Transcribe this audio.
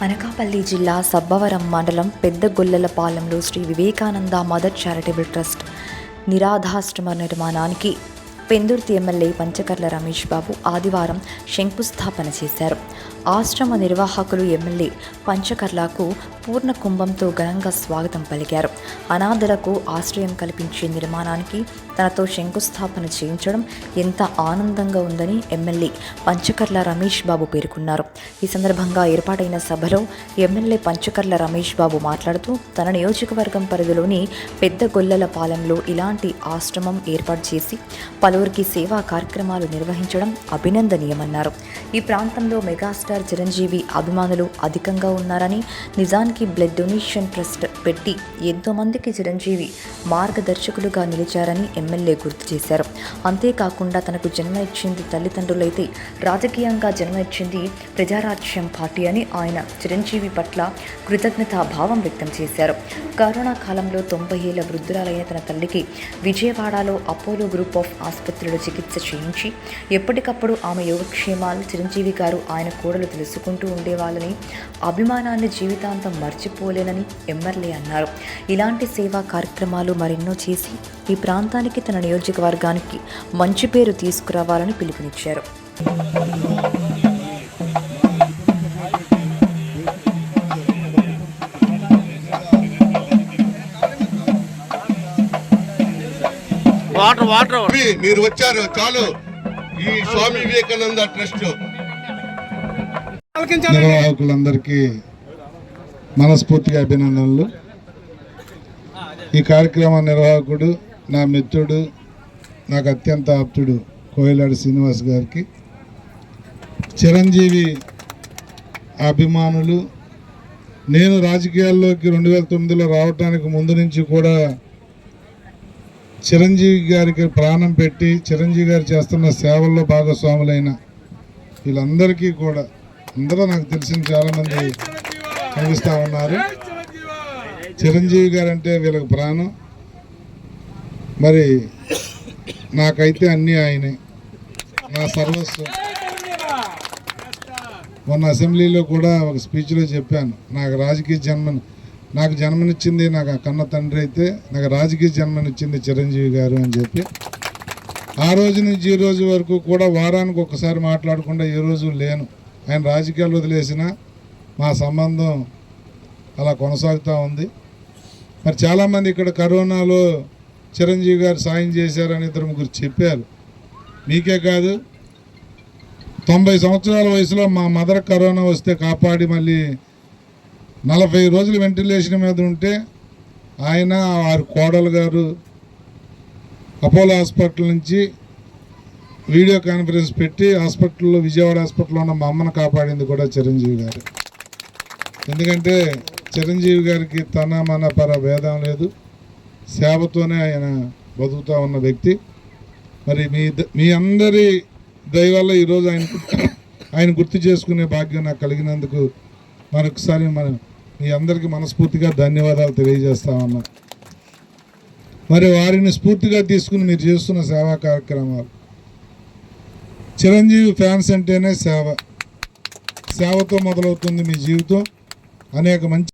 అనకాపల్లి జిల్లా సబ్బవరం మండలం పెద్దగొల్లలపాలెంలో Sri Vivekananda mother charitable trust నిరాధాశ్రమ నిర్మాణానికి పెందుర్తి ఎమ్మెల్యే పంచకర్ల రమేష్ బాబు ఆదివారం శంకుస్థాపన చేశారు. ఆశ్రమ నిర్వాహకులు ఎమ్మెల్యే పంచకర్లకు పూర్ణ కుంభంతో ఘనంగా స్వాగతం పలికారు. అనాథలకు ఆశ్రయం కల్పించే నిర్మాణానికి తనతో శంకుస్థాపన చేయించడం ఎంత ఆనందంగా ఉందని ఎమ్మెల్యే పంచకర్ల రమేష్ బాబు పేర్కొన్నారు. ఈ సందర్భంగా ఏర్పాటైన సభలో ఎమ్మెల్యే పంచకర్ల రమేష్ బాబు మాట్లాడుతూ తన నియోజకవర్గం పరిధిలోని పెద్ద గొల్లల పాలెంలో ఇలాంటి ఆశ్రమం ఏర్పాటు చేసి పలువురికి సేవా కార్యక్రమాలు నిర్వహించడం అభినందనీయమన్నారు. ఈ ప్రాంతంలో మెగాస్టార్ చిరంజీవి అభిమానులు అధికంగా ఉన్నారని నిజానికి బ్లడ్ డొనేషన్ ట్రస్ట్ పెట్టి ఎంతోమందికి చిరంజీవి మార్గదర్శకులుగా నిలిచారని ఎమ్మెల్యే గుర్తు చేశారు. అంతేకాకుండా తనకు జన్మ ఇచ్చింది తల్లిదండ్రులైతే రాజకీయంగా జన్మ ఇచ్చింది ప్రజారాజ్యం పార్టీ అని ఆయన చిరంజీవి పట్ల కృతజ్ఞతా భావం వ్యక్తం చేశారు. కరోనా కాలంలో తొంభై ఏళ్ళ వృద్ధురాలైన తన తల్లికి విజయవాడలో అపోలో గ్రూప్ ఆఫ్ ఆసుపత్రిలో చికిత్స చేయించి ఎప్పటికప్పుడు ఆమె యోగక్షేమాలు చిరంజీవి గారు ఆయన కూడలు తెలుసుకుంటూ ఉండేవాళ్ళని అభిమానాన్ని జీవితాంతం మర్చిపోలేనని ఎమ్మెల్యే అన్నారు. ఇలాంటి సేవా కార్యక్రమాలు మరెన్నో చేసి ఈ ప్రాంతానికి తన నియోజకవర్గానికి మంచి పేరు తీసుకురావాలని పిలుపునిచ్చారు. వాటర్ వాటర్ మీరు వచ్చారు చాలు. ఈ స్వామి వివేకానంద ట్రస్ట్. నిర్వాహకులందరికీ మనస్ఫూర్తిగా అభినందనలు. ఈ కార్యక్రమ నిర్వాహకుడు నా మిత్రుడు నాకు అత్యంత ఆప్తుడు కోయిలాడి శ్రీనివాస్ గారికి చిరంజీవి అభిమానులు నేను రాజకీయాల్లోకి రెండు వేల తొమ్మిదిలో రావడానికి ముందు నుంచి కూడా చిరంజీవి గారికి ప్రాణం పెట్టి చిరంజీవి గారు చేస్తున్న సేవల్లో భాగస్వాములైన వీళ్ళందరికీ కూడా అందరూ నాకు తెలిసిన చాలామంది కనిపిస్తూ ఉన్నారు. చిరంజీవి గారు అంటే వీళ్ళకి ప్రాణం. మరి నాకైతే అన్నీ ఆయనే. నా సర్వస్వం. మొన్న అసెంబ్లీలో కూడా ఒక స్పీచ్లో చెప్పాను నాకు రాజకీయ జన్మ నాకు జన్మనిచ్చింది నాకు కన్న తండ్రి అయితే నాకు రాజకీయ జన్మనిచ్చింది చిరంజీవి గారు అని చెప్పి. ఆ రోజు నుంచి ఈ రోజు వరకు కూడా వారానికి ఒకసారి మాట్లాడకుండా ఏ రోజు లేను. ఆయన రాజకీయాలు వదిలేసిన మా సంబంధం అలా కొనసాగుతూ ఉంది. మరి చాలామంది ఇక్కడ కరోనాలో చిరంజీవి గారు సాయం చేశారని ఇద్దరు ముగ్గురు చెప్పారు. మీకే కాదు తొంభై సంవత్సరాల వయసులో మా మదర్ కరోనా వస్తే కాపాడి మళ్ళీ నలభై రోజులు వెంటిలేషన్ మీద ఉంటే ఆయన వారి కోడలు గారు అపోలో హాస్పిటల్ నుంచి వీడియో కాన్ఫరెన్స్ పెట్టి హాస్పిటల్లో విజయవాడ హాస్పిటల్లో ఉన్న మా అమ్మను కాపాడింది కూడా చిరంజీవి గారు. ఎందుకంటే చిరంజీవి గారికి తన మన పర భేదం లేదు. సేవతోనే ఆయన బతుకుతూ ఉన్న వ్యక్తి. మరి మీ మీ అందరి దయవల్ల ఈరోజు ఆయన ఆయన గుర్తు చేసుకునే భాగ్యం నాకు కలిగినందుకు మరొకసారి మన మీ అందరికీ మనస్ఫూర్తిగా ధన్యవాదాలు తెలియజేస్తా ఉన్నా. మరి వారిని స్ఫూర్తిగా తీసుకుని మీరు చేస్తున్న సేవా కార్యక్రమాలు. చిరంజీవి ఫ్యాన్స్ అంటేనే సేవ. సేవతో మొదలవుతుంది మీ జీవితం. అనేక మంచి